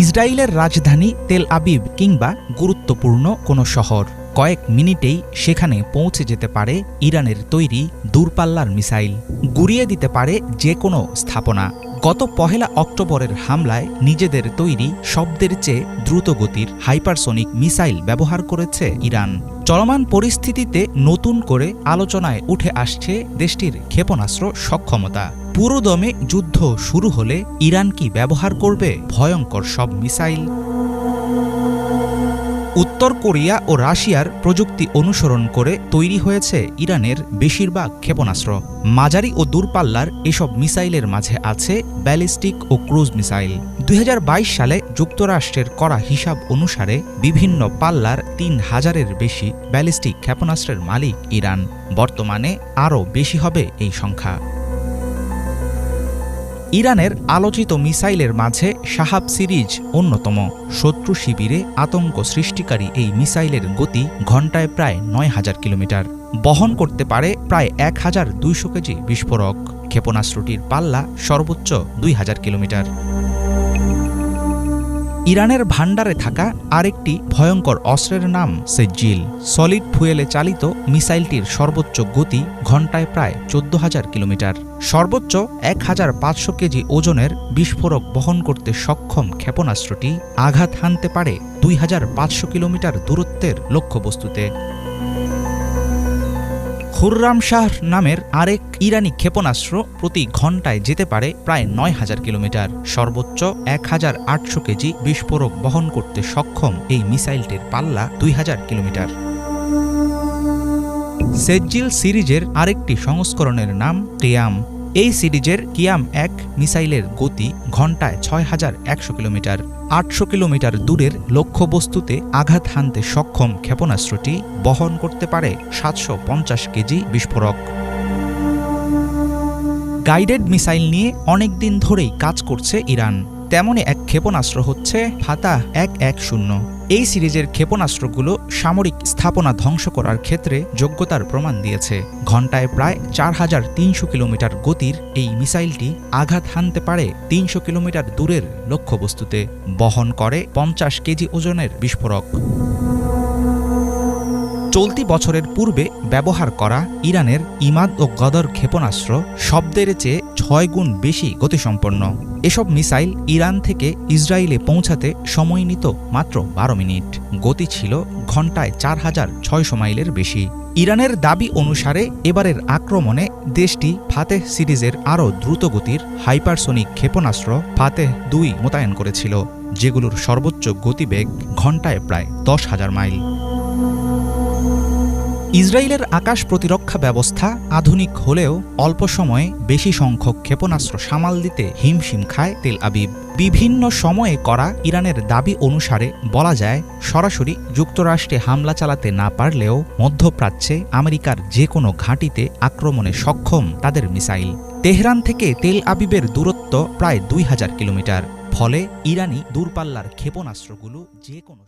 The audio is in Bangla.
ইসরায়েলের রাজধানী তেল আবিব কিংবা গুরুত্বপূর্ণ কোনো শহর। কয়েক মিনিটেই সেখানে পৌঁছে যেতে পারে ইরানের তৈরি দূরপাল্লার মিসাইল। গুড়িয়ে দিতে পারে যে কোনো স্থাপনা। গত পহেলা অক্টোবরের হামলায় নিজেদের তৈরি শব্দের চেয়ে দ্রুতগতির হাইপারসোনিক মিসাইল ব্যবহার করেছে ইরান। চলমান পরিস্থিতিতে নতুন করে আলোচনায় উঠে আসছে দেশটির ক্ষেপণাস্ত্র সক্ষমতা। পুরোদমে যুদ্ধ শুরু হলে ইরান কি ব্যবহার করবে? ভয়ঙ্কর সব মিসাইল। উত্তর কোরিয়া ও রাশিয়ার প্রযুক্তি অনুসরণ করে তৈরি হয়েছে ইরানের বেশিরভাগ ক্ষেপণাস্ত্র। মাঝারি ও দূরপাল্লার এসব মিসাইলের মাঝে আছে ব্যালিস্টিক ও ক্রুজ মিসাইল। দুই হাজার বাইশ সালে যুক্তরাষ্ট্রের করা হিসাব অনুসারে বিভিন্ন পাল্লার তিন হাজারের বেশি ব্যালিস্টিক ক্ষেপণাস্ত্রের মালিক ইরান। বর্তমানে আরও বেশি হবে এই সংখ্যা। ইরানের আলোচিত মিসাইলের মাঝে সাহাব সিরিজ অন্যতম। শত্রু শিবিরে আতঙ্ক সৃষ্টিকারী এই মিসাইলের গতি ঘণ্টায় প্রায় নয় হাজার কিলোমিটার। বহন করতে পারে প্রায় এক হাজার দুইশো কেজি বিস্ফোরক। ক্ষেপণাস্ত্রটির পাল্লা সর্বোচ্চ দুই হাজার কিলোমিটার। ইরানের ভাণ্ডারে থাকা আরেকটি ভয়ঙ্কর অস্ত্রের নাম সেজ্জিল সলিড ফুয়েলে চালিত মিসাইলটির সর্বোচ্চ গতি ঘণ্টায় প্রায় চোদ্দ হাজার কিলোমিটার। সর্বোচ্চ এক হাজার পাঁচশো কেজি ওজনের বিস্ফোরক বহন করতে সক্ষম ক্ষেপণাস্ত্রটি আঘাত হানতে পারে দুই হাজার পাঁচশো কিলোমিটার দূরত্বের লক্ষ্যবস্তুতে। খুররাম শাহ নামের আরেক ইরানি ক্ষেপণাস্ত্র প্রতি ঘন্টায় যেতে পারে প্রায় নয় হাজার কিলোমিটার। সর্বোচ্চ এক হাজার আটশো কেজি বিস্ফোরক বহন করতে সক্ষম এই মিসাইলটির পাল্লা দুই হাজার কিলোমিটার। সেজ্জিল সিরিজের আরেকটি সংস্করণের নাম কিয়াম এই সিরিজের কিয়াম এক মিসাইলের গতি ঘন্টায় ছয় হাজার একশো কিলোমিটার। আটশো কিলোমিটার দূরের লক্ষ্যবস্তুতে আঘাত হানতে সক্ষম ক্ষেপণাস্ত্রটি বহন করতে পারে সাতশো পঞ্চাশ কেজি বিস্ফোরক। গাইডেড মিসাইল নিয়ে অনেক দিন ধরেই কাজ করছে ইরান। তেমনই এক ক্ষেপণাস্ত্র হচ্ছে ফাতা এক এক শূন্য। এই সিরিজের ক্ষেপণাস্ত্রগুলো সামরিক স্থাপনা ধ্বংস করার ক্ষেত্রে যোগ্যতার প্রমাণ দিয়েছে। ঘণ্টায় প্রায় চার হাজার তিনশো কিলোমিটার গতির এই মিসাইলটি আঘাত হানতে পারে তিনশো কিলোমিটার দূরের লক্ষ্যবস্তুতে, বহন করে পঞ্চাশ কেজি ওজনের বিস্ফোরক। চলতি বছরের পূর্বে ব্যবহার করা ইরানের ইমাদ ও গদর ক্ষেপণাস্ত্র শব্দের চেয়ে ছয় গুণ বেশি গতিসম্পন্ন। এসব মিসাইল ইরান থেকে ইসরায়েলে পৌঁছাতে সময় নিত মাত্র বারো মিনিট। গতি ছিল ঘন্টায় চার হাজার ছয়শো মাইলের বেশি। ইরানের দাবি অনুসারে এবারের আক্রমণে দেশটি ফাতেহ সিরিজের আরও দ্রুতগতির হাইপারসোনিক ক্ষেপণাস্ত্র ফাতেহ দুই মোতায়েন করেছিল, যেগুলোর সর্বোচ্চ গতিবেগ ঘন্টায় প্রায় দশ হাজার মাইল। ইসরায়েলের আকাশ প্রতিরক্ষা ব্যবস্থা আধুনিক হলেও অল্প সময়ে বেশি সংখ্যক ক্ষেপণাস্ত্র সামাল দিতে হিমশিম খায় তেল আবিব। বিভিন্ন সময়ে করা ইরানের দাবি অনুসারে বলা যায়, সরাসরি যুক্তরাষ্ট্রে হামলা চালাতে না পারলেও মধ্যপ্রাচ্যে আমেরিকার যে কোনো ঘাঁটিতে আক্রমণে সক্ষম তাদের মিসাইল। তেহরান থেকে তেল আবিবের দূরত্ব প্রায় দুই হাজার কিলোমিটার। ফলে ইরানি দূরপাল্লার ক্ষেপণাস্ত্রগুলো যে কোনো